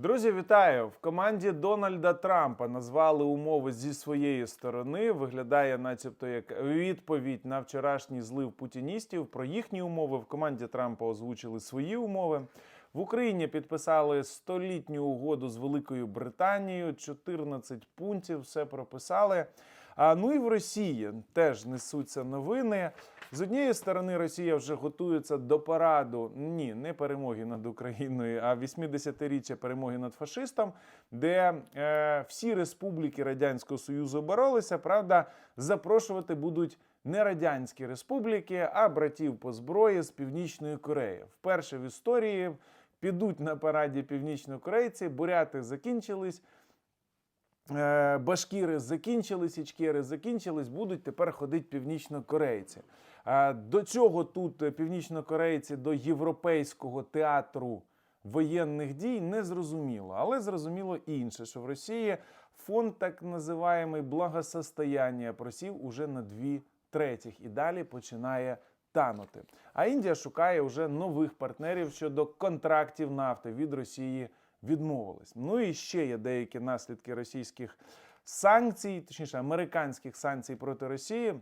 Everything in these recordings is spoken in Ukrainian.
Друзі, вітаю! В команді Дональда Трампа назвали умови зі своєї сторони. Виглядає, начебто, як відповідь на вчорашній злив путіністів. Про їхні умови в команді Трампа озвучили свої умови. В Україні підписали столітню угоду з Великою Британією. 14 пунктів все прописали. А ну і в Росії теж несуться новини. З однієї сторони, Росія вже готується до параду ні, не перемоги над Україною, а 80-річчя перемоги над фашистом, де е, всі республіки Радянського Союзу боролися. Правда, запрошувати будуть не радянські республіки, а братів по зброї з Північної Кореї. Вперше в історії підуть на параді північнокорейці, буряти закінчились. Е, Башкіри закінчились, ічкери закінчились, будуть тепер ходити північнокорейці. Е, До чого тут північнокорейці до європейського театру воєнних дій не зрозуміло. Але зрозуміло інше, що в Росії фонд так називаємий благосостояння просів уже на дві третіх і далі починає танути. А Індія шукає вже нових партнерів щодо контрактів нафти від Росії відмовились. Ну і ще є деякі наслідки російських санкцій, точніше американських санкцій проти Росії.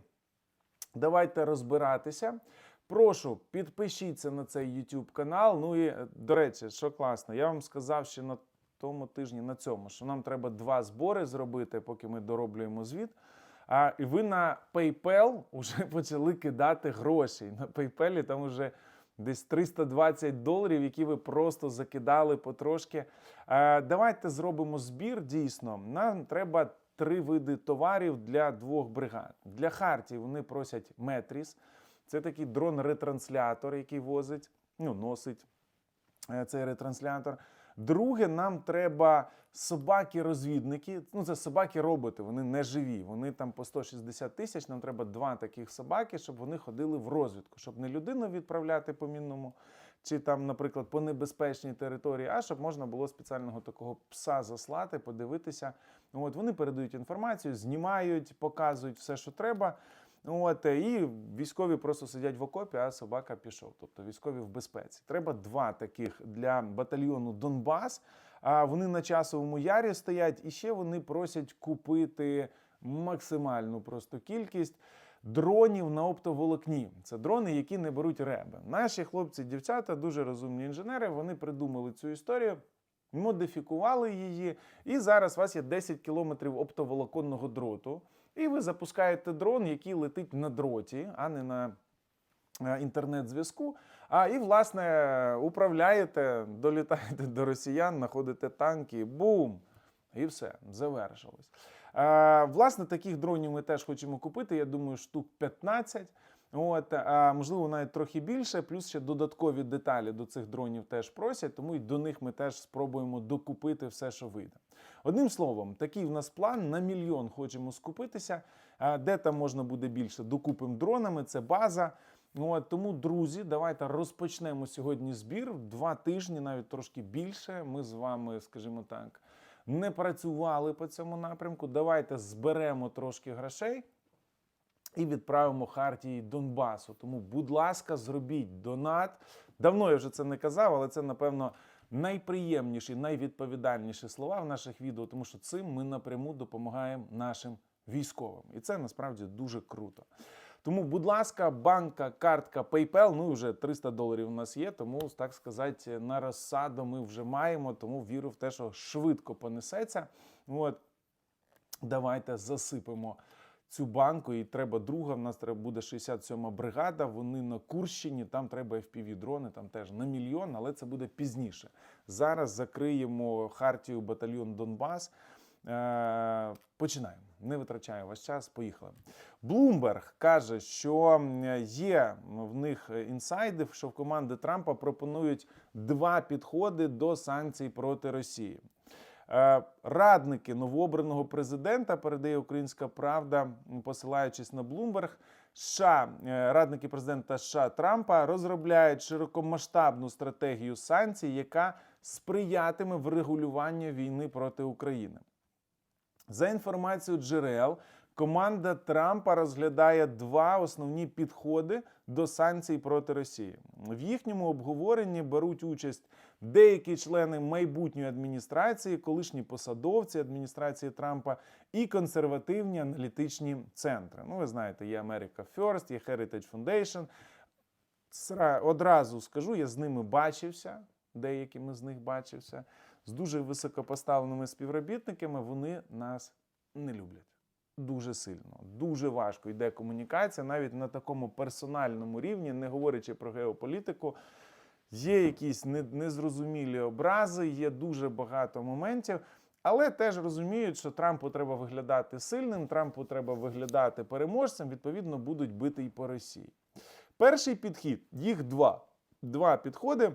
Давайте розбиратися. Прошу, підпишіться на цей YouTube канал. Ну і е, до речі, що класно, я вам сказав ще на тому тижні, на цьому, що нам треба два збори зробити, поки ми дороблюємо звіт. А і ви на PayPal вже почали кидати гроші. На PayPal там вже десь 320 доларів, які ви просто закидали потрошки. Е, Давайте зробимо збір. Дійсно, нам треба три види товарів для двох бригад. Для Хартії вони просять Метріс. Це такий дрон-ретранслятор, який возить, ну, носить е, цей ретранслятор. Друге, нам треба собаки-розвідники. Ну, це собаки-роботи, вони не живі. Вони там по 160 тисяч. Нам треба два таких собаки, щоб вони ходили в розвідку, щоб не людину відправляти по мінному, чи там, наприклад, по небезпечній території, а щоб можна було спеціального такого пса заслати, подивитися. От вони передають інформацію, знімають, показують все, що треба. От, е, і військові просто сидять в окопі, а собака пішов. Тобто військові в безпеці. Треба два таких для батальйону Донбас. А вони на часовому ярі стоять, і ще вони просять купити максимальну просто кількість дронів на оптоволокні. Це дрони, які не беруть реби. Наші хлопці, дівчата, дуже розумні інженери. Вони придумали цю історію. Модифікували її, і зараз у вас є 10 кілометрів оптоволоконного дроту, і ви запускаєте дрон, який летить на дроті, а не на е, інтернет-зв'язку. А і, власне, управляєте, долітаєте до росіян, знаходите танки, бум! І все, завершилось. Е, власне, таких дронів ми теж хочемо купити. Я думаю, штук 15. От, а можливо, навіть трохи більше, плюс ще додаткові деталі до цих дронів теж просять, тому і до них ми теж спробуємо докупити все, що вийде. Одним словом, такий в нас план на мільйон хочемо скупитися. Де там можна буде більше? Докупимо дронами, це база. От, тому, друзі, давайте розпочнемо сьогодні збір. Два тижні, навіть трошки більше. Ми з вами, скажімо так, не працювали по цьому напрямку. Давайте зберемо трошки грошей і відправимо Хартії Донбасу. Тому, будь ласка, зробіть донат. Давно я вже це не казав, але це, напевно, найприємніші, найвідповідальніші слова в наших відео, тому що цим ми напряму допомагаємо нашим військовим. І це насправді дуже круто. Тому, будь ласка, банка, картка, PayPal, ну вже 300 доларів у нас є, тому, так сказати, на розсаду ми вже маємо, тому вірю в те, що швидко понесеться. От, давайте засипемо цю банку, і треба друга. В нас треба буде 67 бригада. Вони на Курщині. Там треба fpv дрони, там теж на мільйон, але це буде пізніше. Зараз закриємо хартію батальйон Донбас. Е, Починаємо. Не витрачаю ваш час. Поїхали. Блумберг каже, що є в них інсайди, що в команди Трампа пропонують два підходи до санкцій проти Росії. Е, Радники новообраного президента передає Українська Правда, посилаючись на Блумберг. США, е, радники президента США Трампа розробляють широкомасштабну стратегію санкцій, яка сприятиме врегулюванню війни проти України. За інформацією джерел, команда Трампа розглядає два основні підходи до санкцій проти Росії. В їхньому обговоренні беруть участь деякі члени майбутньої адміністрації, колишні посадовці адміністрації Трампа і консервативні аналітичні центри. Ну, ви знаєте, є America First, є Heritage Foundation. Одразу скажу, я з ними бачився, деякими з них бачився. З дуже високопоставленими співробітниками вони нас не люблять. Дуже сильно, дуже важко йде комунікація, навіть на такому персональному рівні, не говорячи про геополітику. Є якісь незрозумілі образи, є дуже багато моментів, але теж розуміють, що Трампу треба виглядати сильним, Трампу треба виглядати переможцем, відповідно, будуть бити і по Росії. Перший підхід, їх два. Два підходи.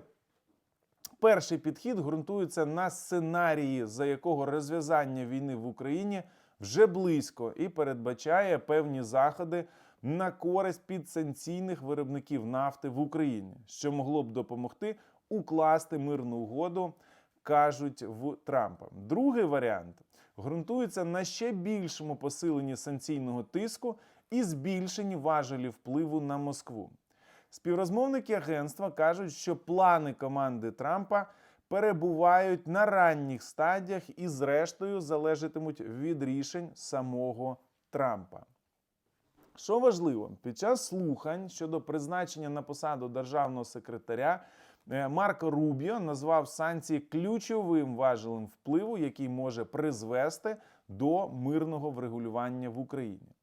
Перший підхід ґрунтується на сценарії, за якого розв'язання війни в Україні вже близько і передбачає певні заходи на користь підсанкційних виробників нафти в Україні, що могло б допомогти укласти мирну угоду, кажуть в Трампа. Другий варіант ґрунтується на ще більшому посиленні санкційного тиску і збільшенні важелів впливу на Москву. Співрозмовники агентства кажуть, що плани команди Трампа перебувають на ранніх стадіях і, зрештою, залежатимуть від рішень самого Трампа. Що важливо, під час слухань щодо призначення на посаду державного секретаря е, Марко Рубіо назвав санкції ключовим важелем впливу, який може призвести до мирного врегулювання в Україні.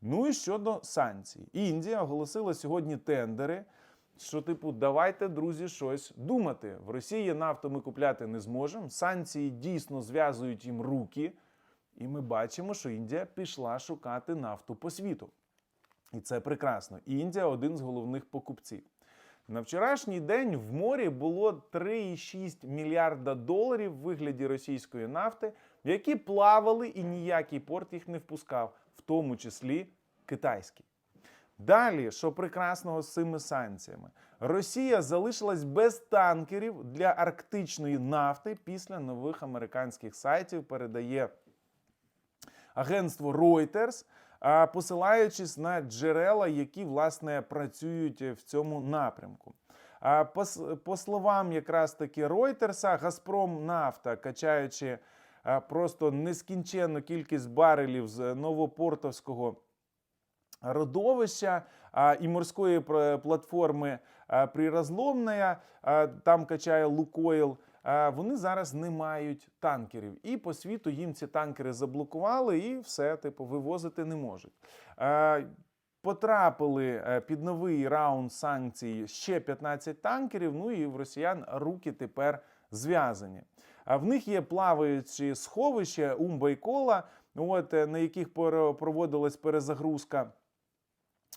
Ну і щодо санкцій, Індія оголосила сьогодні тендери. Що, типу, давайте, друзі, щось думати. В Росії нафту ми купляти не зможемо. Санкції дійсно зв'язують їм руки, і ми бачимо, що Індія пішла шукати нафту по світу. І це прекрасно. Індія один з головних покупців. На вчорашній день в морі було 3,6 мільярда доларів в вигляді російської нафти, які плавали і ніякий порт їх не впускав, в тому числі китайський. Далі, що прекрасного з цими санкціями, Росія залишилась без танкерів для арктичної нафти після нових американських сайтів. Передає агентство Reuters, посилаючись на джерела, які власне працюють в цьому напрямку. По словам якраз таки Ройтерса, Газпром Нафта, качаючи просто нескінченну кількість барелів з новопортовського родовища і морської платформи а, там качає Лукойл. Вони зараз не мають танкерів, і по світу їм ці танкери заблокували, і все, типу, вивозити не можуть. Потрапили е, під новий раунд санкцій ще 15 танкерів. Ну і в росіян руки тепер зв'язані. В них є плаваючі сховища Умба і Кола, от, е, на яких проводилась перезагрузка.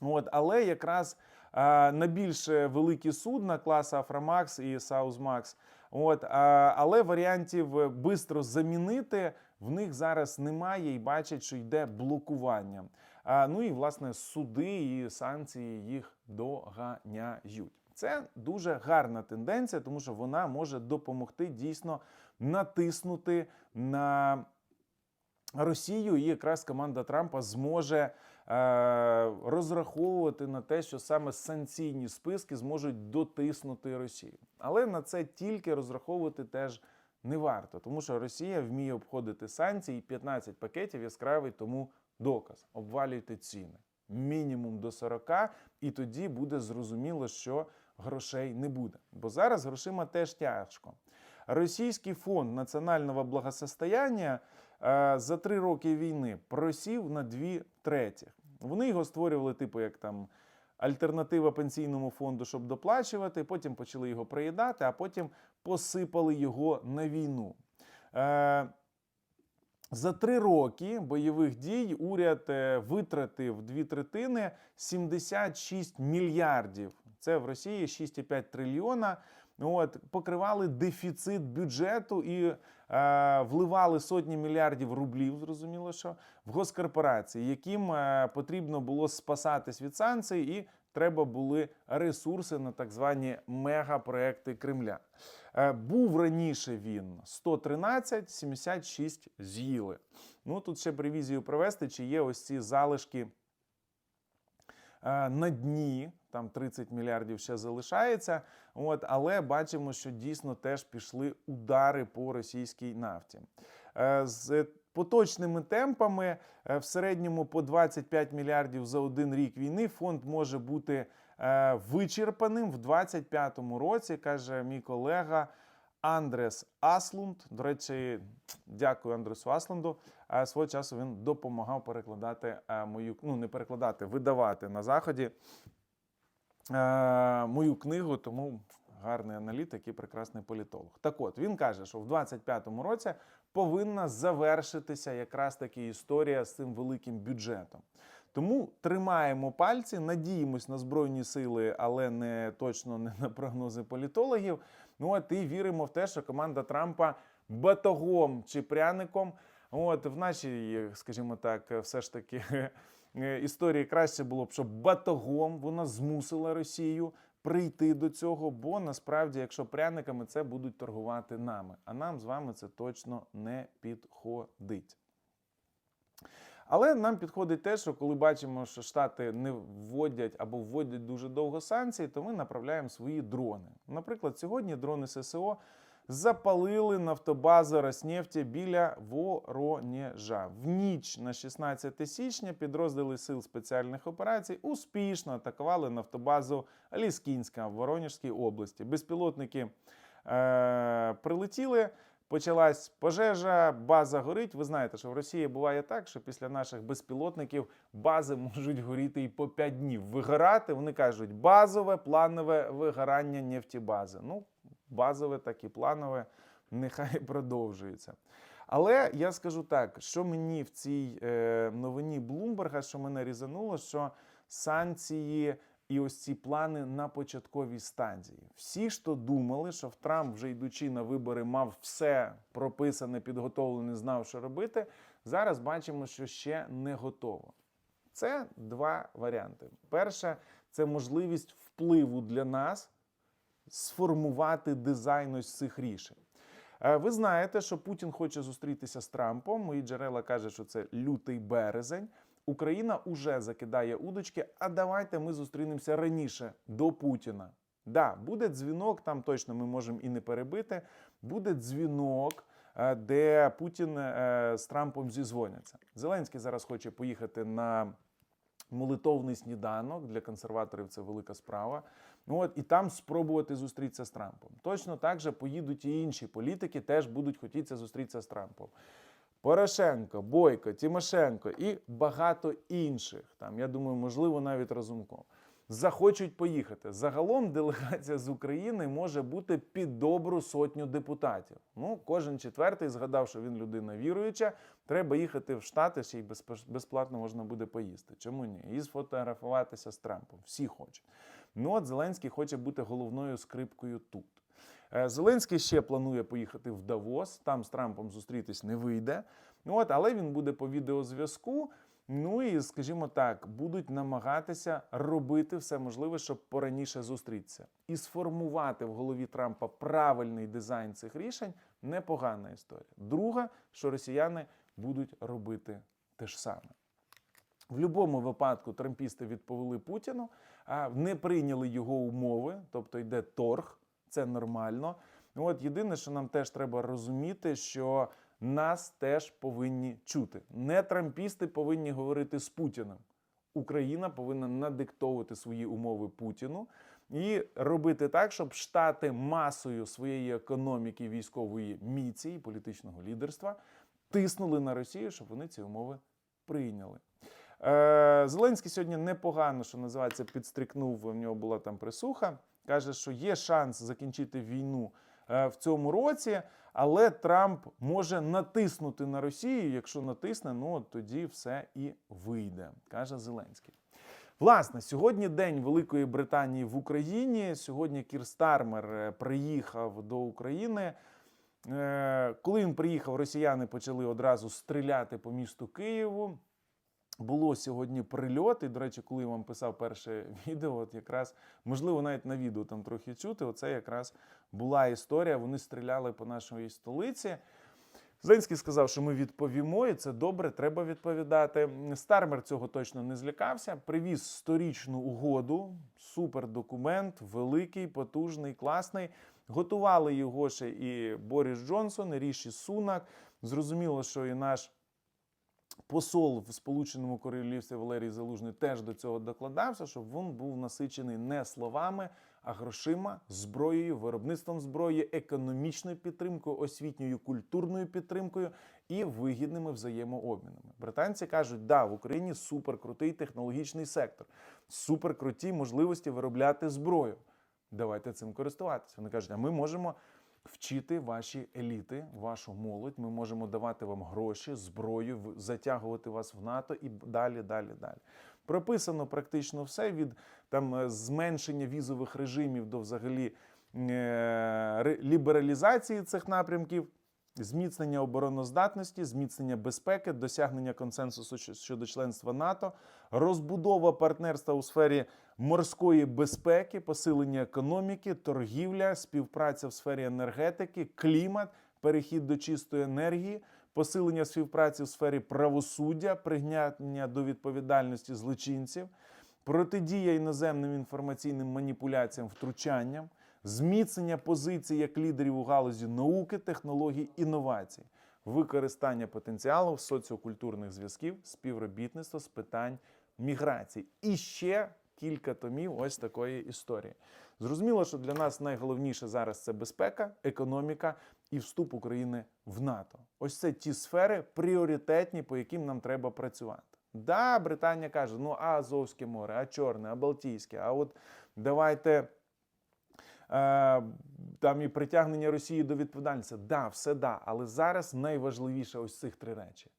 От, але якраз а, на більш великі судна класу Афрамакс і Саузмакс. От, а, але варіантів швидко замінити в них зараз немає і бачать, що йде блокування. А, ну і власне суди і санкції їх доганяють. Це дуже гарна тенденція, тому що вона може допомогти дійсно натиснути на Росію, і якраз команда Трампа зможе е, розраховувати на те, що саме санкційні списки зможуть дотиснути Росію. Але на це тільки розраховувати теж не варто, тому що Росія вміє обходити санкції, і 15 пакетів яскравий тому доказ. Обвалюйте ціни мінімум до 40, і тоді буде зрозуміло, що грошей не буде. Бо зараз грошима теж тяжко. Російський фонд національного благосостояння е, за три роки війни просів на дві третіх. Вони його створювали, типу, як там альтернатива пенсійному фонду, щоб доплачувати. Потім почали його приїдати, а потім посипали його на війну. Е, за три роки бойових дій уряд е, витратив дві третини 76 мільярдів. Це в Росії 6,5 трильйона. От покривали дефіцит бюджету і е, вливали сотні мільярдів рублів. Зрозуміло, що в госкорпорації, яким е, потрібно було спасатись від санкцій, і треба були ресурси на так звані мегапроекти Кремля. Е, був раніше він 113, 76 з'їли. Ну тут ще б ревізію провести, чи є ось ці залишки на дні. Там 30 мільярдів ще залишається. От, але бачимо, що дійсно теж пішли удари по російській нафті. Е, З поточними темпами е, в середньому по 25 мільярдів за один рік війни фонд може бути е, вичерпаним в 2025 році, каже мій колега Андрес Аслунд. До речі, дякую Андресу Аслунду. Е, Свого часу він допомагав перекладати е, мою ну не перекладати, видавати на заході е, мою книгу, тому гарний аналітик і прекрасний політолог. Так от він каже, що в 25-му році повинна завершитися якраз таки історія з цим великим бюджетом. Тому тримаємо пальці, надіємось на збройні сили, але не точно не на прогнози політологів. Ну от і віримо в те, що команда Трампа батогом чи пряником. От в нашій, скажімо так, все ж таки е, історії краще було б, щоб батогом вона змусила Росію прийти до цього, бо насправді, якщо пряниками, це будуть торгувати нами. А нам з вами це точно не підходить. Але нам підходить те, що коли бачимо, що Штати не вводять або вводять дуже довго санкції, то ми направляємо свої дрони. Наприклад, сьогодні дрони ССО запалили нафтобазу Роснефті біля Воронежа. В ніч на 16 січня підрозділи сил спеціальних операцій успішно атакували нафтобазу Ліскінська в Воронежській області. Безпілотники е- прилетіли. Почалась пожежа, база горить. Ви знаєте, що в Росії буває так, що після наших безпілотників бази можуть горіти і по 5 днів. Вигорати вони кажуть базове планове вигорання нефтібази. Ну, базове, так і планове, нехай продовжується. Але я скажу так, що мені в цій е, новині Блумберга, що мене різануло, що санкції і ось ці плани на початковій стадії. Всі то думали, що в Трамп, вже йдучи на вибори, мав все прописане, підготовлене, знав, що робити. Зараз бачимо, що ще не готово. Це два варіанти. Перше, це можливість впливу для нас сформувати дизайн ось цих рішень. Е, Ви знаєте, що Путін хоче зустрітися з Трампом. Мої джерела кажуть, що це лютий березень. Україна уже закидає удочки. А давайте ми зустрінемося раніше до Путіна. Да, буде дзвінок, там точно ми можемо і не перебити. Буде дзвінок, е, де Путін е, з Трампом зізвоняться. Зеленський зараз хоче поїхати на молитовний сніданок для консерваторів. Це велика справа. Ну от і там спробувати зустрітися з Трампом. Точно так же поїдуть і інші політики, теж будуть хотіти зустрітися з Трампом. Порошенко, Бойко, Тимошенко і багато інших. Там я думаю, можливо, навіть Разумков. Захочуть поїхати. Загалом делегація з України може бути під добру сотню депутатів. Ну, кожен четвертий згадав, що він людина віруюча. Треба їхати в Штати, ще й безплатно можна буде поїсти. Чому ні? І сфотографуватися з Трампом. Всі хочуть. Ну от Зеленський хоче бути головною скрипкою тут. Е, Зеленський ще планує поїхати в Давос. Там з Трампом зустрітись не вийде. Ну от, але він буде по відеозв'язку. Ну і, скажімо так, будуть намагатися робити все можливе, щоб пораніше зустрітися. І сформувати в голові Трампа правильний дизайн цих рішень непогана історія. Друга, що росіяни будуть робити те ж саме. В будь-якому випадку трампісти відповіли Путіну, а не прийняли його умови, тобто йде торг, це нормально. Ну, От єдине, що нам теж треба розуміти, що нас теж повинні чути. Не трампісти повинні говорити з Путіним. Україна повинна надиктовувати свої умови Путіну і робити так, щоб штати масою своєї економіки, військової міці і політичного лідерства тиснули на Росію, щоб вони ці умови прийняли. Е, Зеленський сьогодні непогано, що називається, підстрикнув. У нього була там присуха. Каже, що є шанс закінчити війну е, в цьому році, але Трамп може натиснути на Росію. Якщо натисне, ну тоді все і вийде, каже Зеленський. Власне, сьогодні день Великої Британії в Україні. Сьогодні Кір Стармер е, приїхав до України. Е, Коли він приїхав, росіяни почали одразу стріляти по місту Києву. Було сьогодні прильот, і, до речі, коли я вам писав перше відео, от якраз, можливо, навіть на відео там трохи чути, оце якраз була історія. Вони стріляли по нашій столиці. Зеленський сказав, що ми відповімо, і це добре, треба відповідати. Стармер цього точно не злякався. Привіз сторічну угоду, супердокумент, великий, потужний, класний. Готували його ще і Борис Джонсон, і Ріші Сунак. Зрозуміло, що і наш посол в Сполученому Королівстві Валерій Залужний теж до цього докладався, щоб він був насичений не словами, а грошима, зброєю, виробництвом зброї, економічною підтримкою, освітньою культурною підтримкою і вигідними взаємообмінами. Британці кажуть, да, в Україні суперкрутий технологічний сектор, суперкруті можливості виробляти зброю. Давайте цим користуватися. Вони кажуть, а ми можемо вчити ваші еліти, вашу молодь. Ми можемо давати вам гроші, зброю, затягувати вас в НАТО і далі, далі, далі. Прописано практично все від там е, зменшення візових режимів до взагалі е, лібералізації цих напрямків. Зміцнення обороноздатності, зміцнення безпеки, досягнення консенсусу щодо членства НАТО, розбудова партнерства у сфері морської безпеки, посилення економіки, торгівля, співпраця в сфері енергетики, клімат, перехід до чистої енергії, посилення співпраці в сфері правосуддя, пригнання до відповідальності злочинців, протидія іноземним інформаційним маніпуляціям, втручанням, зміцнення позицій як лідерів у галузі науки, технологій, інновацій, використання потенціалу соціокультурних зв'язків, співробітництво з питань міграції. І ще кілька томів ось такої історії. Зрозуміло, що для нас найголовніше зараз це безпека, економіка і вступ України в НАТО. Ось це ті сфери пріоритетні, по яким нам треба працювати. Да, Британія каже: ну а Азовське море, а Чорне, а Балтійське, а от давайте. Е, там і притягнення Росії до відповідальності. Да, все да. Але зараз найважливіше ось цих три речі: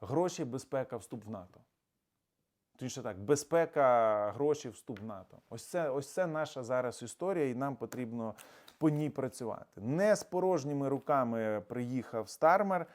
гроші, безпека, вступ в НАТО. Точніше так, безпека, гроші, вступ в НАТО. Ось це, ось це наша зараз історія, і нам потрібно по ній працювати. Не з порожніми руками приїхав Стармер.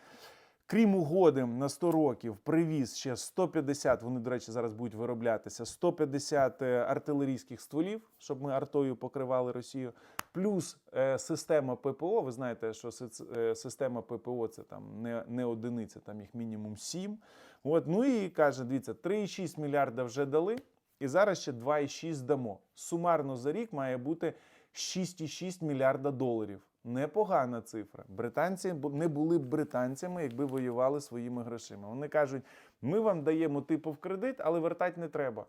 Крім угоди на 100 років, привіз ще 150, вони, до речі, зараз будуть вироблятися, 150 е, артилерійських стволів, щоб ми артою покривали Росію, плюс е, система ППО. Ви знаєте, що е, система ППО це там не, не одиниця, там їх мінімум 7. От, ну і каже, дивіться, 3,6 мільярда вже дали, і зараз ще 2,6 дамо. Сумарно за рік має бути 6,6 мільярда доларів. Непогана цифра. Британці не були б британцями, якби воювали своїми грошима. Вони кажуть: ми вам даємо типу в кредит, але вертати не треба.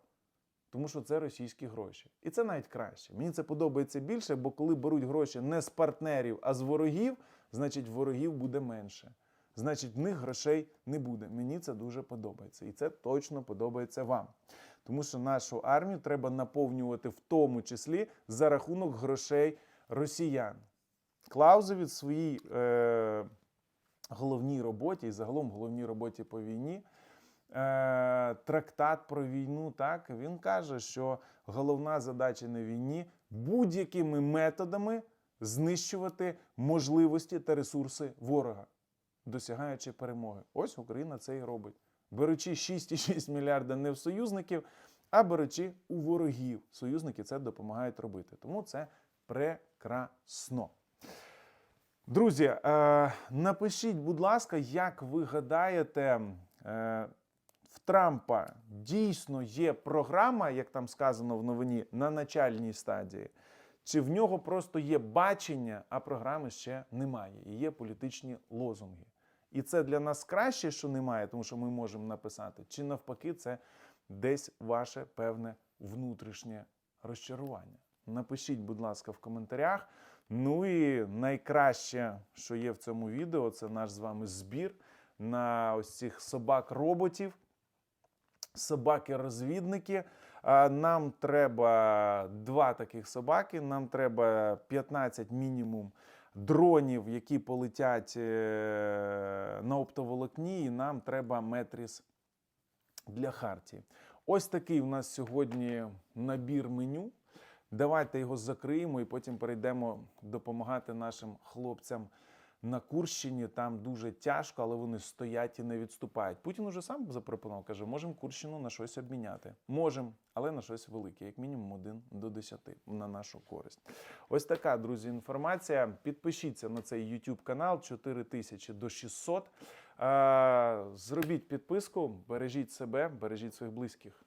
Тому що це російські гроші. І це навіть краще. Мені це подобається більше, бо коли беруть гроші не з партнерів, а з ворогів, значить ворогів буде менше. Значить, в них грошей не буде. Мені це дуже подобається. І це точно подобається вам. Тому що нашу армію треба наповнювати в тому числі за рахунок грошей росіян. Клаузеві в своїй е, головній роботі і загалом головній роботі по війні. Е, трактат про війну, так він каже, що головна задача на війні будь-якими методами знищувати можливості та ресурси ворога, досягаючи перемоги. Ось Україна це і робить, беручи 6,6 мільярда не в союзників, а беручи у ворогів. Союзники це допомагають робити. Тому це прекрасно. Друзі, е, напишіть, будь ласка, як ви гадаєте, е, в Трампа дійсно є програма, як там сказано в новині, на начальній стадії, чи в нього просто є бачення, а програми ще немає, і є політичні лозунги. І це для нас краще, що немає, тому що ми можемо написати, чи навпаки, це десь ваше певне внутрішнє розчарування. Напишіть, будь ласка, в коментарях. Ну і найкраще, що є в цьому відео, це наш з вами збір на ось цих собак-роботів, собаки-розвідники. Нам треба два таких собаки, нам треба 15 мінімум дронів, які полетять е, на оптоволокні, і нам треба метріс для Хартії. Ось такий у нас сьогодні набір меню. Давайте його закриємо і потім перейдемо допомагати нашим хлопцям на Курщині там дуже тяжко, але вони стоять і не відступають. Путін уже сам запропонував, каже, можемо Курщину на щось обміняти. Можемо, але на щось велике, як мінімум 1 до 10 на нашу користь. Ось така, друзі, інформація. Підпишіться на цей YouTube канал 4 тисячі до 600. Е, Зробіть підписку, бережіть себе, бережіть своїх близьких.